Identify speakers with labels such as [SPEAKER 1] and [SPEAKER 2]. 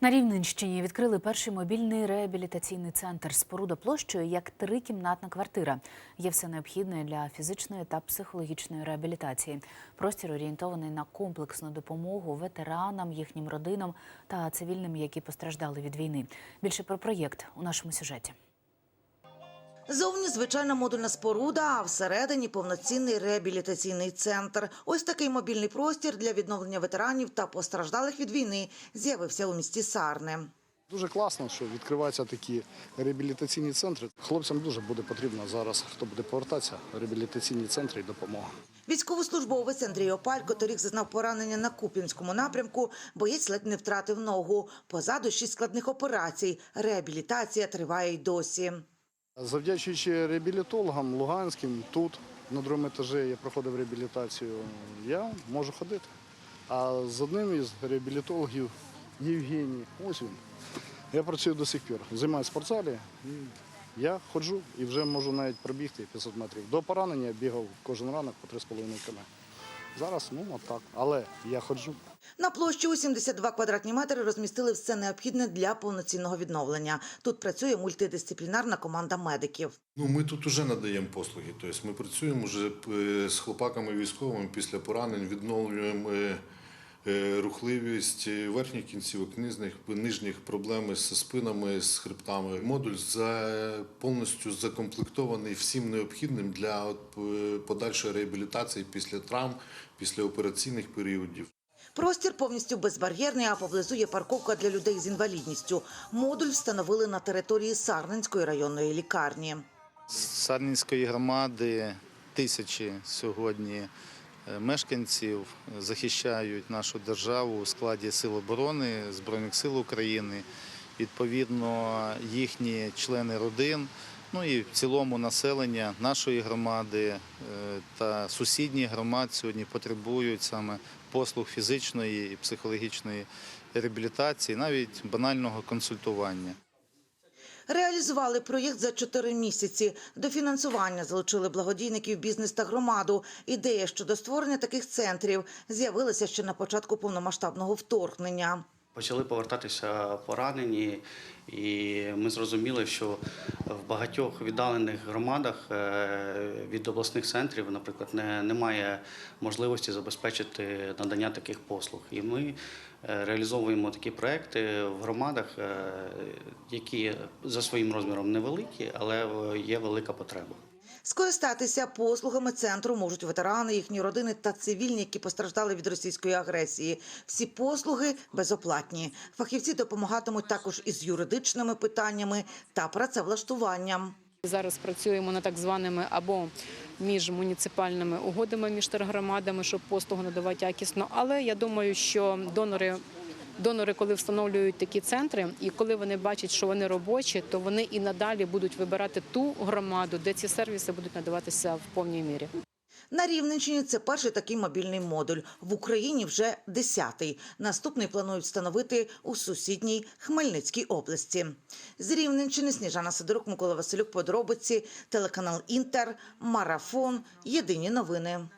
[SPEAKER 1] На Рівненщині відкрили перший мобільний реабілітаційний центр. Споруда площею як трикімнатна квартира. Є все необхідне для фізичної та психологічної реабілітації. Простір орієнтований на комплексну допомогу ветеранам, їхнім родинам та цивільним, які постраждали від війни. Більше про проєкт у нашому сюжеті.
[SPEAKER 2] Зовні звичайна модульна споруда, а всередині повноцінний реабілітаційний центр. Ось такий мобільний простір для відновлення ветеранів та постраждалих від війни з'явився у місті Сарне.
[SPEAKER 3] Дуже класно, що відкриваються такі реабілітаційні центри. Хлопцям дуже буде потрібно зараз, хто буде повертатися, реабілітаційні центри і допомога.
[SPEAKER 2] Військовослужбовець Андрій Опалько торік зазнав поранення на Куп'янському напрямку. Боєць ледь не втратив ногу. Позаду шість складних операцій. Реабілітація триває й досі.
[SPEAKER 3] Завдячуючи реабілітологам Луганським, тут на другому етажі я проходив реабілітацію, я можу ходити. А з одним із реабілітологів Євгеній, ось він. Я працюю до сих пір, займаюся в спортзалі. Я ходжу і вже можу навіть пробігти 500 метрів. До поранення бігав кожен ранок по 3,5 км. Зараз, ну, отак, так. Але я ходжу.
[SPEAKER 2] На площі у 72 квадратні метри розмістили все необхідне для повноцінного відновлення. Тут працює мультидисциплінарна команда медиків.
[SPEAKER 4] Ну, ми тут вже надаємо послуги. Тобто ми працюємо вже е, з хлопаками військовими після поранень, відновлюємо е, рухливість верхніх кінцівок, нижніх, нижніх проблеми з спинами, з хребтами. Модуль за, повністю закомплектований всім необхідним для е, подальшої реабілітації після травм, після операційних періодів.
[SPEAKER 2] Простір повністю безбар'єрний, а поблизу є парковка для людей з інвалідністю. Модуль встановили на території Сарненської районної лікарні.
[SPEAKER 5] З Сарненської громади тисячі сьогодні е, мешканців захищають нашу державу у складі Сил оборони Збройних сил України. Відповідно, їхні члени родин, ну і в цілому населення нашої громади е, та сусідніх громад сьогодні потребують саме послуг фізичної і психологічної реабілітації, навіть банального консультування.
[SPEAKER 2] Реалізували проєкт за чотири місяці. До фінансування залучили благодійників, бізнес та громаду. Ідея щодо створення таких центрів з'явилася ще на початку повномасштабного вторгнення.
[SPEAKER 6] Почали повертатися поранені, і ми зрозуміли, що в багатьох віддалених громадах е, від обласних центрів, наприклад, не, немає можливості забезпечити надання таких послуг. І ми е, реалізовуємо такі проекти в громадах, е, які за своїм розміром невеликі, але є велика потреба.
[SPEAKER 2] Скористатися послугами центру можуть ветерани, їхні родини та цивільні, які постраждали від російської агресії. Всі послуги безоплатні. Фахівці допомагатимуть також із юридичними питаннями та працевлаштуванням.
[SPEAKER 7] Зараз працюємо над так званими або між муніципальними угодами між тергромадами, щоб послугу надавати якісно. Але я думаю, що донори. Донори, коли встановлюють такі центри, і коли вони бачать, що вони робочі, то вони і надалі будуть вибирати ту громаду, де ці сервіси будуть надаватися в повній мірі.
[SPEAKER 2] На Рівненщині це перший такий мобільний модуль. В Україні вже десятий. Наступний планують встановити у сусідній Хмельницькій області. З Рівненщини Сніжана Сидорук, Микола Василюк, подробиці, телеканал Інтер, Марафон. Єдині новини.